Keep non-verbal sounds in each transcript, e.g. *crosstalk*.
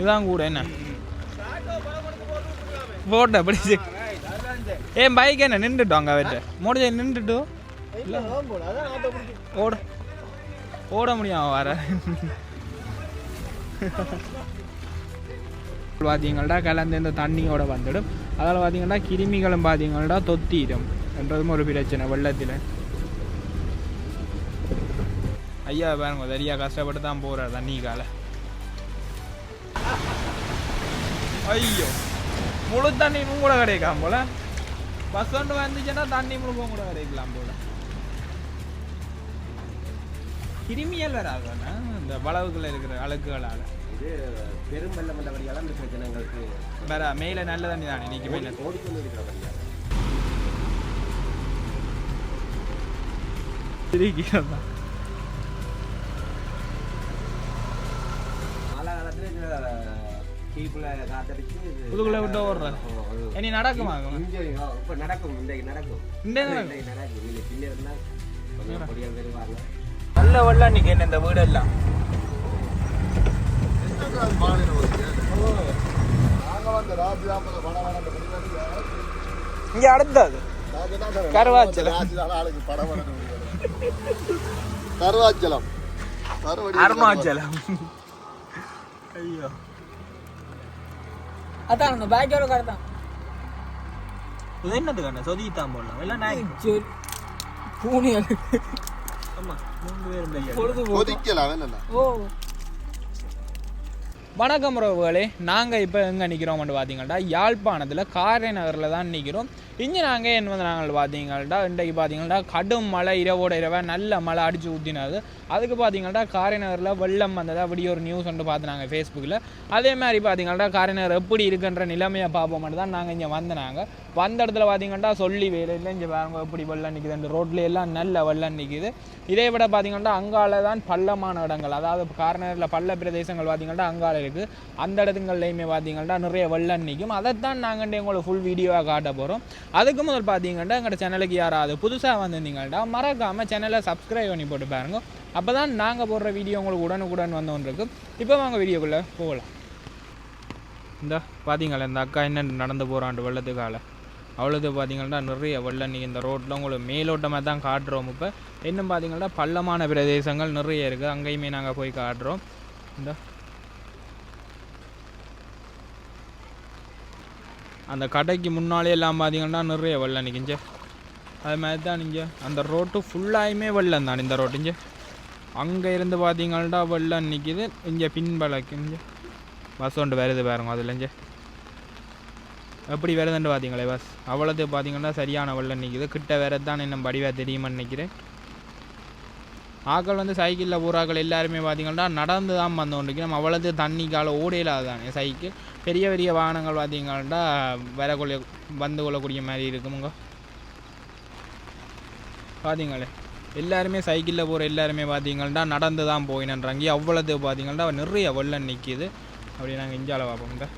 இதான் கூட என்ன? போட்ட பிடிச்சி ஏன் பைக் என்ன? நின்றுட்டோம் அங்கே அவர்கிட்ட முடிஞ்ச நின்றுட்டு? ஓட. ஓட முடியும் வர *laughs* பார்த்தீங்கள்டா கலந்து இந்த தண்ணியோட வந்துடும். அதில் பார்த்தீங்கன்னா கிருமிகளும் பார்த்தீங்கள்டா தொத்திடும் என்றதும் ஒரு பிரச்சனை வெள்ளத்தில். ஐயா பாருங்க சரியா கஷ்டப்பட்டு தான் போகிறார் தண்ணி ஐயோ. முழு தண்ணி இன்னும் கூட கிடைக்காம போல. பஸ் ஒன்று வந்துச்சுன்னா தண்ணி முழுக்கவும் கூட கிடைக்கலாம் போல. கிருமியல் வராதுண்ணா இந்த வளவுக்குள்ள இருக்கிற அழுக்குகளால். இது பெரும் வெள்ளம் வந்தபடியால் இந்த ஜனங்களுக்கு வேற மேலே நல்ல தண்ணி தானே இன்னைக்கு மேலே. ஓடிக்கொண்டு மழை கீப்புல காத்தடிச்சு இது- புதுக்குள்ள விட்டு ஓடுற. ஓ, அது- இனி நடக்குமா இங்க ஓ, இப்ப நடக்கும் இன்றைக்கு நடக்கும். இந்த நடக்கும். இன்றைக்கு நடக்கும். நீங்க பின்னே இருந்தா கொஞ்சம் பொடியாக வருவாங்க. நல்ல வெள்ளம் இன்னைக்கு என்ன இந்த வீடெல்லாம்? இங்க அடுத்தது கருவாச்சலம். கருவாச்சலம். அருணாச்சலம். ஐயோ. அதான் பேக்கோட கடை தான்? இது என்னது கண்ணா சொதித்தான் போடலாம். எல்லாம் நாய் சரி. பூனி ஆமா மூணு பேரும் கையா பொழுது கொதிக்கலாம் என்னண்ணா ஓ. வணக்கம் உறவுகளே. நாங்கள் இப்போ எங்கே நிற்கிறோம்னு பார்த்தீங்கள்டா யாழ்ப்பாணத்தில் காரை நகரில் தான் நிற்கிறோம் இங்கே நாங்கள் என்ன வந்து நாங்கள் பார்த்தீங்கள்டா இன்றைக்கு பார்த்தீங்கள்டா கடும் மழை இரவோட இரவாக நல்ல மழை அடித்து ஊற்றினாது அதுக்கு பார்த்தீங்கள்டா காரைநகரில் வெள்ளம் வந்ததா அப்படி ஒரு நியூஸ் வந்து பார்த்து நாங்கள் ஃபேஸ்புக்கில் அதே மாதிரி பார்த்தீங்கள்டா காரைநகர் எப்படி இருக்குன்ற நிலைமையை பார்ப்போம்னு தான் நாங்கள் இங்கே வந்தனாங்க. வந்த இடத்துல பார்த்தீங்கன்னா சொல்லி வேலை இல்லை இங்கே பாருங்க எப்படி வெள்ளம் நிற்குது அந்த ரோட்ல எல்லாம் நல்ல வெள்ளம் நிற்குது இதே விட பார்த்தீங்கன்னா அங்கால தான் பள்ளமான இடங்கள். அதாவது காரைநகரில் பள்ள பிரதேசங்கள் பார்த்தீங்கன்னா அங்கால இருக்குது அந்த இடத்துங்கள்லையுமே பார்த்தீங்கன்னா நிறைய வெள்ளம் நிற்கும் அதைத்தான் நாங்கள் உங்களுக்கு ஃபுல் வீடியோவாக காட்ட போகிறோம் அதுக்கு முதல் பார்த்தீங்கன்னா எங்களோட சேனலுக்கு யாராவது புதுசாக வந்திருந்தீங்கன்னா மறக்காமல் சேனலை சப்ஸ்கிரைப் பண்ணி போட்டு பாருங்க. அப்போ தான் நாங்கள் போடுற வீடியோ உங்களுக்கு உடனுக்குடன் வந்தோன்றிருக்கு இப்போ வாங்க வீடியோக்குள்ளே போகலாம். இந்த பார்த்தீங்களா இந்த அக்கா என்ன நடந்து போகிறாண்டு வெள்ளத்துக்கால. அவ்வளோது பார்த்தீங்கன்னா நிறைய வெள்ளம் நீ இந்த ரோட்டில் உங்களுக்கு மேலோட்டமாக தான் காட்டுறோம் இப்போ. இன்னும் பார்த்தீங்கன்னா பள்ளமான பிரதேசங்கள் நிறைய இருக்குது அங்கேயுமே நாங்கள் போய் காட்டுறோம். இந்த அந்த கடைக்கு முன்னாலே எல்லாம் பார்த்தீங்கன்னா நிறைய வெள்ளம் நிற்கிஞ்ச அது மாதிரி தான் நீங்கள் அந்த ரோட்டு ஃபுல்லாயுமே வெள்ளம் தான் இந்த ரோட்டுங்க அங்கே இருந்து பார்த்தீங்கன்னா வெள்ளம் நிற்கிது இங்கே பின்பலக்குங்க பஸ் ஒன்று வருது பாருங்க அதுலங்க எப்படி வருதுன்னு பார்த்தீங்களே பஸ் அவ்வளோது பார்த்தீங்கன்னா சரியான வெள்ளம் நிற்கிது கிட்ட வேறு தான் இன்னும் படிவாக தெரியுமான்னு நினைக்கிறேன். ஆக்கள் வந்து சைக்கிளில் போகிறாக்கள் எல்லாருமே பார்த்திங்கன்னா நடந்து தான் வந்து நம்ம அவ்வளோது தண்ணி கால ஓடையில தானே சைக்கிள். பெரிய பெரிய வாகனங்கள் பார்த்திங்கன்னா வரக்கூடிய வந்து கொள்ளக்கூடிய மாதிரி இருக்குமுங்க. பார்த்திங்களே எல்லாருமே சைக்கிளில் போகிற எல்லாருமே பார்த்திங்கன்னா நடந்து தான் போயினன்றாங்க அவ்வளோது பார்த்திங்கன்னா நிறைய வெள்ளம் நிற்கிது அப்படி நாங்கள் இஞ்சால பார்ப்போம் இந்த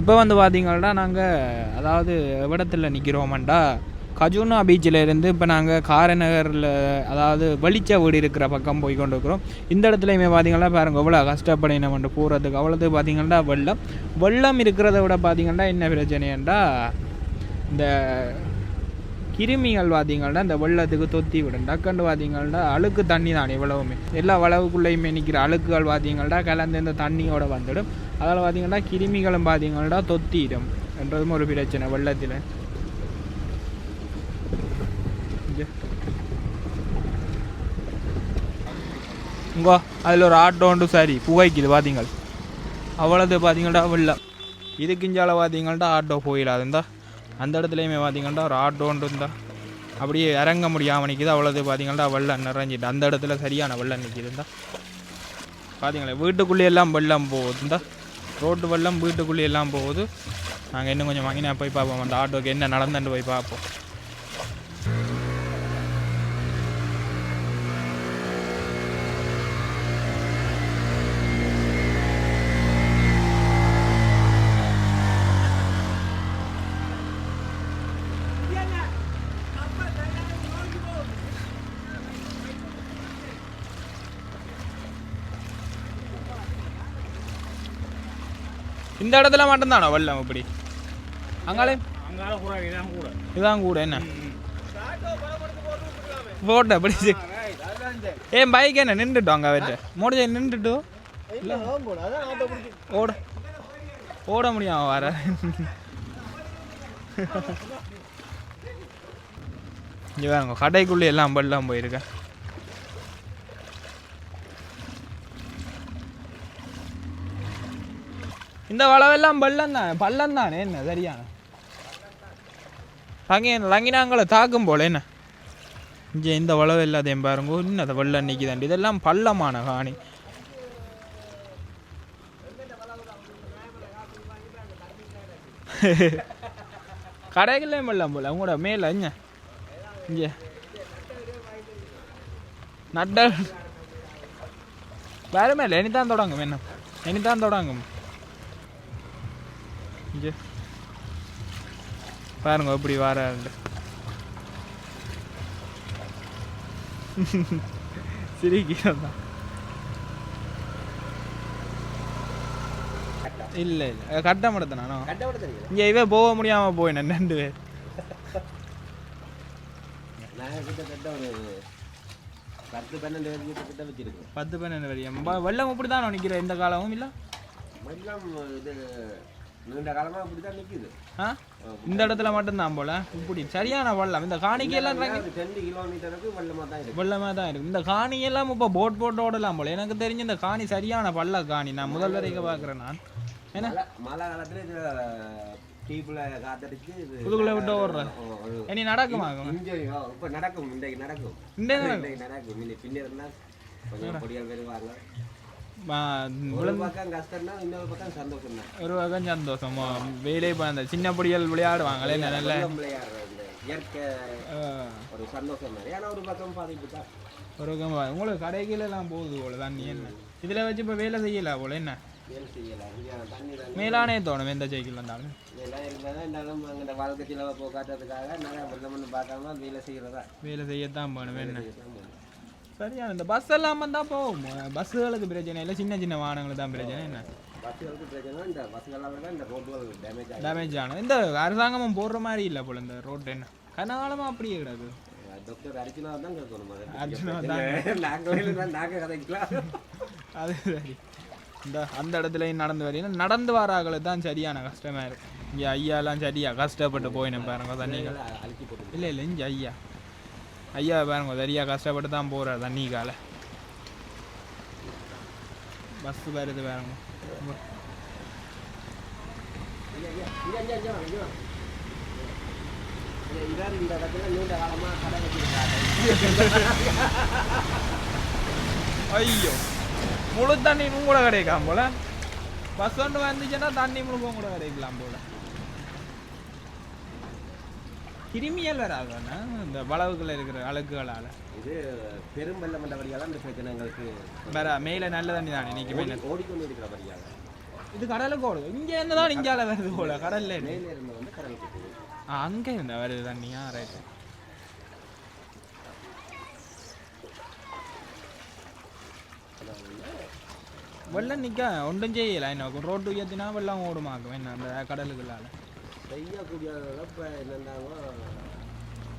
இப்போ வந்து பார்த்தீங்கன்னா நாங்கள் அதாவது விடத்தில் நிற்கிறோமாண்டா கஜுனா பீச்சில் இருந்து இப்போ நாங்கள் காரைநகரில் அதாவது வெளிச்ச வீடு இருக்கிற பக்கம் போய் கொண்டு இருக்கிறோம் இந்த இடத்துலையுமே பார்த்தீங்கன்னா பாருங்க எவ்வளோ கஷ்டப்படினோம் போகிறதுக்கு அவ்வளோது பார்த்தீங்கன்னா வெள்ளம். வெள்ளம் இருக்கிறத விட பார்த்தீங்கன்னா என்ன பிரச்சனைண்டா இந்த கிருமிகள் பார்த்தீங்கன்னா இந்த வெள்ளத்துக்கு தொத்தி விடும். டக்கண்டு பார்த்தீங்கன்னா அழுக்கு தண்ணி தான் இவ்வளவுமே. எல்லா வளவுக்குள்ளேயுமே நிற்கிற அழுக்குகள் பார்த்தீங்கன்னா கலந்து இந்த தண்ணியோட வந்துடும். அதில் பார்த்தீங்கன்னா கிருமிகளும் பார்த்தீங்கன்னா தொத்திடும். என்றதும் ஒரு பிரச்சனை வெள்ளத்தில். இங்கோ. அதில் ஒரு ஆட்டோண்டு சரி புகைக்குது பார்த்தீங்கள் அவ்வளோது பார்த்தீங்கன்னா வெள்ளம். இதுக்கிஞ்சால இஞ்சால ஆட்டோ போயிடாதுந்தா அந்த இடத்துலையுமே பார்த்தீங்கன்னா ஒரு ஆட்டோ இருந்தால் அப்படியே இறங்க முடியாமல் நிற்கிது அவ்வளோது பார்த்தீங்கன்னா வெள்ளம் நிறைஞ்சிட்டு அந்த இடத்துல சரியான வெள்ளம் நிற்கிதுந்தா பார்த்தீங்களா வீட்டுக்குள்ளே எல்லாம் வெள்ளம் போகுதுந்தா ரோட்டு வெள்ளம் வீட்டுக்குள்ளே எல்லாம் போகுது. நாங்கள் இன்னும் கொஞ்சம் வாங்கினா போய் பார்ப்போம். அந்த ஆட்டோக்கு என்ன நடந்துட்டு போய் பார்ப்போம். இந்த இடத்துல மட்டும்தானோ வெள்ளம் இப்படி? அங்காலே அங்கால கூட என்ன? போட்ட பிடிச்சி ஏன் பைக் என்ன நின்றுட்டோம் அங்கே வச்சு முடிஞ்ச நின்றுட்டு? ஓட. ஓட முடியாம வர. இங்கே பாருங்க கடைக்குள்ளே எல்லாம் வெள்ளம் போயிருக்கேன் இந்த வளவெல்லாம் பள்ளம் தான் பள்ளம் தானே என்ன சரியான லங்கி லங்கினாங்களை தாக்கும் போல என்ன? இங்கே இந்த வளவு எல்லாத்தையும் பாருங்க இன்னும் அதை வெள்ளம் நிற்கிதாண்டி இதெல்லாம் பள்ளமான காணி. கடைகள்லேயும் வெள்ளம் போல உங்களோட மேல இங்கே. இங்கே. நட்டல். வேற மேல இனிதான் தொடங்கும் என்ன? இனிதான் தொடங்கும். இங்கே. பாருங்க எப்படி வராரு *laughs* சிரிக்கிறதா? இல்லை இல்லை. கட்ட விட தெரியல இங்கே இவன் போக முடியாமல் போயினேன் ரெண்டு பேர். பத்து பன்னெண்டு வச்சிருக்கோம் பத்து பன்னெண்டு வரையும் வெள்ளம் இப்படி தான் நிற்கிற எந்த காலமும் இல்லை? வெள்ளம் இது நீண்ட காலமா அப்படிதான் நிக்குது. ஆ? இந்த இடத்துல மட்டும்தான் போல? இப்படி சரியான வெள்ளம். இந்த காணிக்கையெல்லாம் ரெண்டு கிலோமீட்டருக்கு வெள்ளமா தான் இருக்கு. வெள்ளமாக தான் இருக்கும் இந்த காணியெல்லாம் இப்போ போட் போட்டு ஓடலாம் போல. எனக்கு தெரிஞ்சு இந்த காணி சரியான பள்ள காணி. நான் முதல் வரைக்கும் பார்க்குறேன் நான். என்ன? மழை காலத்துல இது டீப்புல காத்தடிச்சு இது புதுக்குள்ள விட்டு ஓடுற ஓ, ஒரு- இனி நடக்குமா இன்றைக்கு நடக்கும். இன்றைக்கு நடக்கும். இன்னைக்கு பின்ன இருந்தா கொஞ்சம் பொடியால் வருவாங்க. ம- ஒரு பக்கம் பக்கம் சந்தோஷம் தான் ஒரு வகம் சந்தோஷம் வேலை அந்த சின்ன பொடிகள் விளையாடுவாங்களே நல்ல இயற்கை ஒரு சந்தோஷம் தான் ஏன்னா ஒரு பக்கம் பாதிப்பு தான் ஒரு வா- உங்களுக்கு கடைகள் எல்லாம் போகுது போல தண்ணி என்ன இதில் வச்சு இப்போ வேலை செய்யல போல என்ன தான் மேலானே தோணும் எந்த சைக்கிள் வந்தாலும் தான் இருந்தாலும் வாழ்க்கை செலவை போக்காட்டுறதுக்காக நிறைய பார்க்காம வேலை செய்கிறதா வேலை செய்யத்தான் போகணும் என்ன சரியான இந்த பஸ் எல்லாம் தான் போகும். பஸ்ஸுகளுக்கு பிரச்சனை இல்லை சின்ன சின்ன வாகனங்களுக்கு தான் பிரச்சனை. என்ன? டேமேஜ் ஆனது. இந்த அரசாங்கமும் போடுற மாதிரி இல்லை போல இந்த ரோட் என்ன. கனகாலமாக அப்படியே டாக்டர் தான் கேட்கணும் அதை. அர்ச்சனா நாங்கள் தான். நாங்கள் கதைக்கலாம் அது சரி. இந்த அந்த இடத்துல நடந்து வரீங்க நடந்து வராங்களுக்கு தான் சரியான கஷ்டமா இருக்கு. இங்கே ஐயாலாம் சரியா கஷ்டப்பட்டு போயினேன் பாருங்க தண்ணிகள். இல்லை இல்லை இங்கே ஐயா. ஐயா பாருங்க சரியா கஷ்டப்பட்டு தான் போகிறார் தண்ணிக்கால. பஸ் வருது பாருங்க. இதான் இந்த இடத்துல நீண்ட காலமாக கடை வச்சிருக்காங்க ஐயோ முழு தண்ணி கூட கிடைக்காம போல. பஸ் ஒன்று வந்துச்சுன்னா தண்ணி முழுக்கம் கூட கிடைக்கலாம் போல. கிருமியல் வராதுண்ணா இந்த வளவுக்குள்ள இருக்கிற அழுக்குகளால் இது பெரும் வெள்ளம் என்ற வழியால் இந்த பிரச்சனை எங்களுக்கு வேற மேலே நல்ல தண்ணி தானே இன்னைக்கு மேலே? ஓடி- ஓடிக்கொண்டு இருக்கிற வழியாக இது கடலுக்கு ஓடுது இங்கே இருந்து தான் இங்கால வருது போல கடல்ல. மேலே இருந்து வந்து கடலுக்கு போகுது ஆ அங்கே இருந்தா வருது தண்ணியா ரைட்டு வெள்ளம் நிற்க ஒன்றும் செய்யல. என்ன ரோட்டு உயர்த்தினா வெள்ளம் ஓடுமாக்கும். என்ன அந்த கடலுக்குள்ளால செய்யக்கூடிய இப்போ என்னென்னாவோ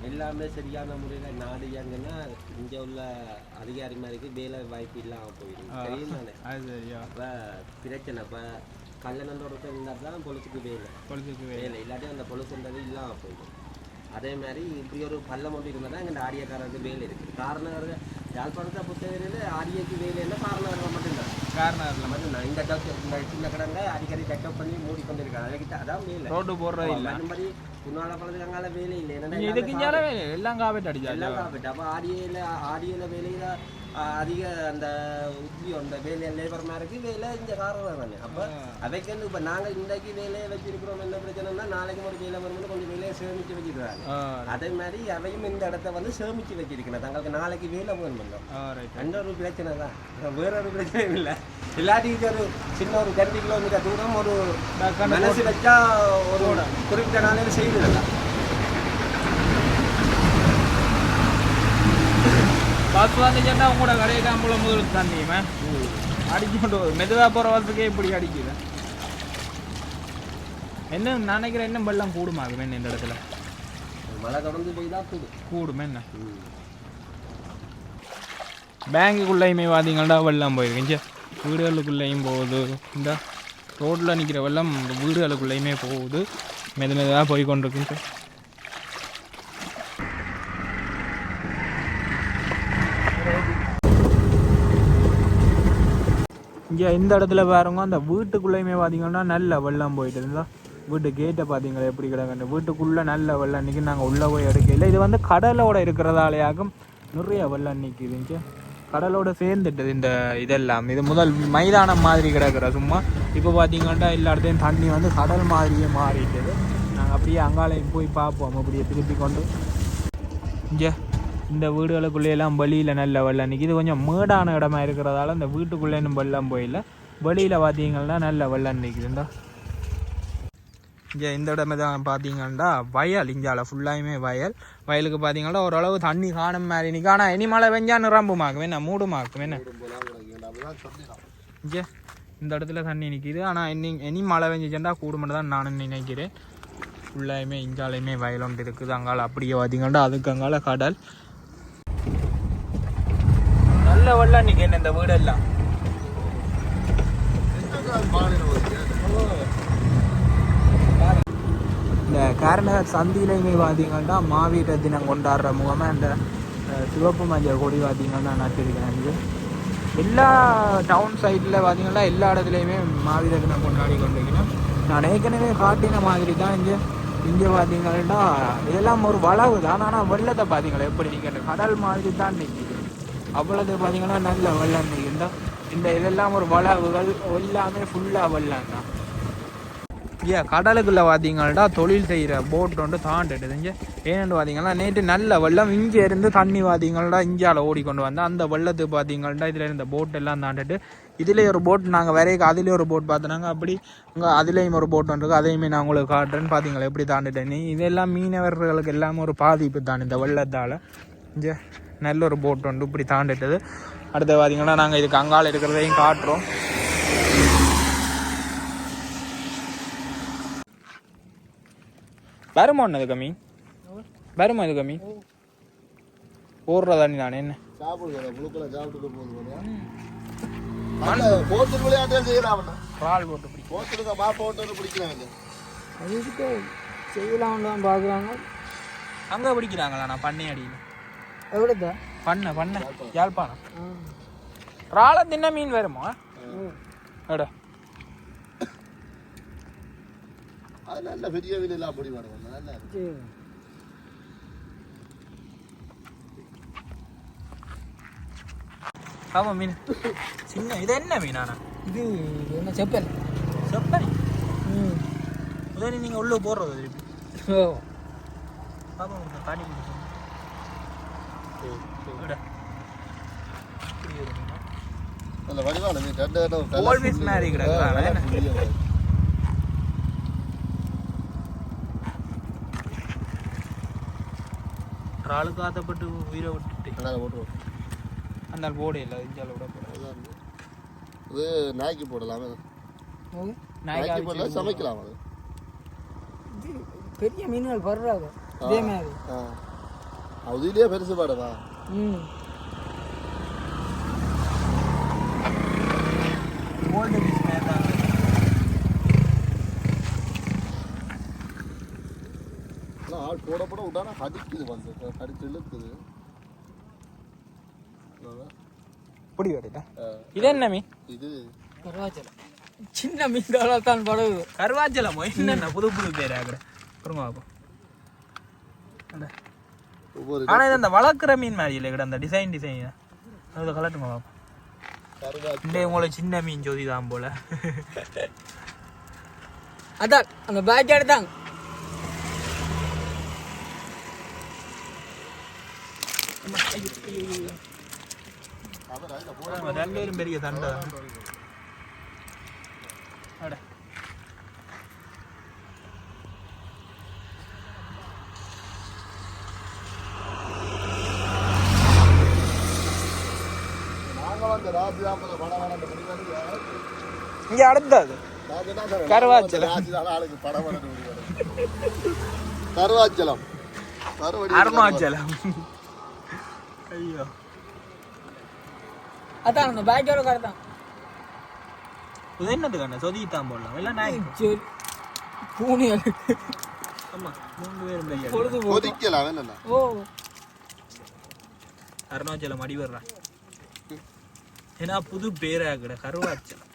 எல்லாமே சரியான முறையில் நாடு இயங்குன்னா இங்கே உள்ள அதிகாரி மாதிரிக்கு வேலை வாய்ப்பு இல்லாமல் போயிடும். தெரியும் தானே அது சரியா. அப்போ பிரச்சனை இப்போ கல்லணந்தோட இருந்தால் தான் பொழுதுக்கு வேலை. பொழுதுக்கு வேலை. இல்லாட்டி அந்த பொழுதுன்றது இல்லாமல் போயிடும். அதே மாதிரி இப்படி ஒரு பள்ளம் ஒன்று இருந்தால் தான் எங்கள் ஆடியக்காரருக்கு வேலை இருக்குது. காரணம் யாழ்ப்பாணத்தை பொறுத்தவரையில் ஆடியக்கு வேலை என்ன? காரணம் மட்டும்தான். காரணம் அதில் மட்டும்தான் இந்த டாக்டர் இந்த சின்ன கடங்க அடிக்கடி செக்அப் பண்ணி மூடிக்கொண்டு இருக்காங்க அதுக்கிட்ட அதான் வேலை. ரோட்டு போடுறது இல்லை. மற்றபடி முன்னால பழத்துக்கு அங்கால வேலை இல்லை. என்னன்னா இதுக்கு வேலை எல்லாம் காப்பீட்டு அடிச்சாச்சு எல்லாம் காப்பீட்டு அப்போ ஆடியில் ஆடியில் வேலையில் அதிக அந்த உத்தியோகம் அந்த வேலை லேபர் மாதிரி வேலை இந்த காரணம் தானே அப்போ அவைக்கு இப்போ நாங்கள் இன்றைக்கு வேலையை வச்சிருக்கிறோம். என்ன பிரச்சனைனா நாளைக்கு ஒரு வேலை வரும்போது கொஞ்சம் வேலையை சேமித்து வச்சிருக்காங்க அதே மாதிரி அவையும் இந்த இடத்த வந்து சேமித்து வச்சிருக்கணும். தங்களுக்கு நாளைக்கு வேலை வேணும் அந்த ஒரு பிரச்சனை தான். வேற ஒரு பிரச்சனையும் இல்லை. எல்லாத்துக்கும் ஒரு சின்ன ஒரு ரெண்டு கிலோமீட்டர் தூரம் ஒரு மனசு வச்சா ஒரு குறிப்பிட்ட நாளையில் செய்திடலாம். பஸ் வந்துச்சுன்னா உங்களோட கடையை காம்புல முதல் தண்ணியுமே. அடிச்சு கொண்டு போகுது மெதுவாக போகிற வரத்துக்கே இப்படி அடிக்குது. என்ன நினைக்கிறேன் என்ன வெள்ளம் கூடுமாகும் இந்த இடத்துல? மழை தொடர்ந்து போய் தான் கூடும். கூடும் என்ன? பேங்குக்குள்ளேயுமே பார்த்தீங்கன்னா வெள்ளம் போயிருக்குங்க. வீடுகளுக்குள்ளேயும் போகுது. இந்த ரோட்டில் நிற்கிற வெள்ளம் வீடுகளுக்குள்ளேயுமே போகுது. மெது மெதுவாக போய் கொண்டிருக்குங்க ஐயா இந்த இடத்துல பாருங்க அந்த வீட்டுக்குள்ளேயுமே பார்த்தீங்கன்னா நல்ல வெள்ளம் போயிட்டு இருந்தா வீட்டு கேட்டை பார்த்தீங்களா எப்படி கிடக்குன்னு வீட்டுக்குள்ளே நல்ல வெள்ளம் அன்றைக்கி நாங்கள் உள்ளே போய் எடுக்கல இது வந்து கடலோட இருக்கிறதாலேயாகும் நிறைய வெள்ளம் நிற்கிதுங்க கடலோட சேர்ந்துட்டது இந்த இதெல்லாம். இது முதல் மைதானம் மாதிரி கிடக்குற சும்மா. இப்போ பார்த்தீங்கன்னா எல்லா இடத்தையும் தண்ணி வந்து கடல் மாதிரியே மாறிட்டது. நாங்கள் அப்படியே அங்காலையும் போய் பார்ப்போம் அப்படியே திருப்பி கொண்டு. இங்கே இந்த வீடுகளுக்குள்ளேயெல்லாம் வெளியில் நல்ல வெள்ளம் நிற்கிது கொஞ்சம் மேடான இடமா இருக்கிறதால இந்த வீட்டுக்குள்ளே இன்னும் வெள்ளம் போயில. வெளியில் பார்த்தீங்கன்னா நல்ல வெள்ளம் நிற்குதுண்டா இங்கே இந்த இடமே தான் பார்த்தீங்கன்னா வயல். இந்தியாவில் ஃபுல்லாயுமே வயல். வயலுக்கு பார்த்தீங்கன்னா ஓரளவு தண்ணி காணும் மாதிரி நிற்கும் ஆனால் இனி மழை பெஞ்சா நிரம்புமாக்கும். என்ன? மூடுமாக்கும். என்ன? இங்கே இந்த இடத்துல தண்ணி நிற்கிது ஆனால் இனி இனி மழை பெஞ்சிச்சுண்டா கூடுமென்று தான் நான் நினைக்கிறேன். ஃபுல்லாயுமே இங்காலையுமே வயல் ஒன்று இருக்குது. அங்கால அப்படியே பார்த்தீங்கன்னா அதுக்கு அங்கால கடல். வெள்ள வெள்ள இன்னைக்கு இந்த வீடெல்லாம். இந்த காரநகர் சந்தியிலையுமே பார்த்தீங்கன்னா மாவீர தினம் கொண்டாடுற முகமாக இந்த சிவப்பு மஞ்சள் கொடி பார்த்தீங்கன்னா நட்டிருக்கேன் இங்கே எல்லா டவுன் சைடில் பார்த்தீங்கன்னா எல்லா இடத்துலையுமே மாவீர தினம் கொண்டாடி கொண்டிருக்கணும் நான் ஏற்கனவே காட்டின மாதிரி தான் இங்கே இங்கே பார்த்தீங்கன்னா இதெல்லாம் ஒரு வளவு தான் ஆனால் வெள்ளத்தை பார்த்தீங்களா எப்படி நிற்கிற கடல் மாதிரி தான் நிற்கும் அவ்வளவு பார்த்தீங்கன்னா நல்ல வெள்ளம் இந்த இந்த இதெல்லாம் ஒரு வளவுகள் எல்லாமே ஃபுல்லாக வெள்ளம் தான் ஏ கடலுக்குள்ள பார்த்தீங்கன்னா தொழில் செய்கிற போட் ஒன்று இங்கே ஏன்னு பார்த்தீங்கன்னா நேற்று நல்ல வெள்ளம். இங்கே இருந்து தண்ணி பார்த்தீங்கன்னா இந்தியாவில் ஓடிக்கொண்டு வந்தால் அந்த வெள்ளத்துக்கு பார்த்தீங்கன்னா இதில் இருந்த போட் எல்லாம் தாண்டிட்டு இதிலே ஒரு போட் நாங்கள் வரைக்கும் அதிலே ஒரு போட் பார்த்துனாங்க அப்படி அங்கே அதுலேயும் ஒரு போட் வந்துருக்கு அதையுமே நான் உங்களுக்கு காட்டுறேன்னு பார்த்தீங்களா எப்படி தாண்டிட்டேன் நீ இதெல்லாம் மீனவர்களுக்கு எல்லாமே ஒரு பாதிப்பு தான் இந்த வெள்ளத்தால். இங்கே நல்ல ஒரு போட் ஒன்று இப்படி தாண்டிட்டது. அடுத்து பார்த்தீங்கன்னா நாங்கள் இதுக்கு அங்கால இருக்கிறதையும் காட்டுறோம். வருமா ஒன்று கம்மி? வருமா இது கம்மி? ஓடுற தண்ணி தானே என்ன? பால் போட்டு பிடிக்கிறாங்க அங்கே பிடிக்கிறாங்களா? நான் பண்ணை அடியில். எவ்வளோதா பண்ண பண்ண. யாழ்ப்பாணம். இறால தின்ன மீன் வருமா எட. அது நல்ல பெரிய வீடு எல்லாம் அப்படி வருவாங்க நல்லா இருக்கு. ஆமாம் மீன். சின்ன இது என்ன மீனாண்ணா இது என்ன செப்பல்? செப்பனி ம். உதவி நீங்கள் உள்ளே போடுறது திருப்பி ஓ. பாப்பா கொஞ்சம் காட்டி நல்ல வடிவான மீன் Gold fish மாதிரி மாதிரி. இறாலுக்கு ஆத்தப்பட்டு உயிரை விட்டுட்டு போட்டுருவோம் அந்த போடு இல்லை இஞ்சால விட போகிறேன். இது நாய்க்கு போடலாமே நாய்க்கு போடலாம் சமைக்கலாம் அது பெரிய மீன்கள் வர்றாங்க இதே மாதிரி அதுலயே பெருசு பாடவா. ம். ஆள் போட போட விட்டானா கடிக்குது வந்து. கடிச்சு இழுக்குது வருதா ஆ, இது என்ன மீன்? இது கருவாச்சலம் சின்ன மீன்களாக தான் படகு கருவாச்சலமோ என்னென்ன புது புது பேர் ஆகுற அப்புறமா அந்த ஒவ்வொரு ஆனால் இது அந்த வளர்க்குற மீன் மாதிரி இல்லை கிட்ட அந்த டிசைன் டிசைன் அதில் கலட்டுங்க பாப்போம் இந்த உங்களை சின்ன மீன் ஜோதி தான் போல அதான் அந்த பேக் எடுத்தாங்க பெரிய சண்டை இங்கே அடுத்தது கருவாச்சலம். கருவாச்சலம் அருணாச்சலம் ஐயோ அதான் அந்த பேக்கோட கடத்தான் இது என்னது கண்ணா சொதி தான் போடலாம் இல்லை நாய் சரி பூனைகளுக்கு ஆமா மூணு பேரும் பொழுது என்னண்ணா ஓ அருணாச்சலம் அடி வர்றான் ஏன்னா புது பேராகிட கருவாச்சலம்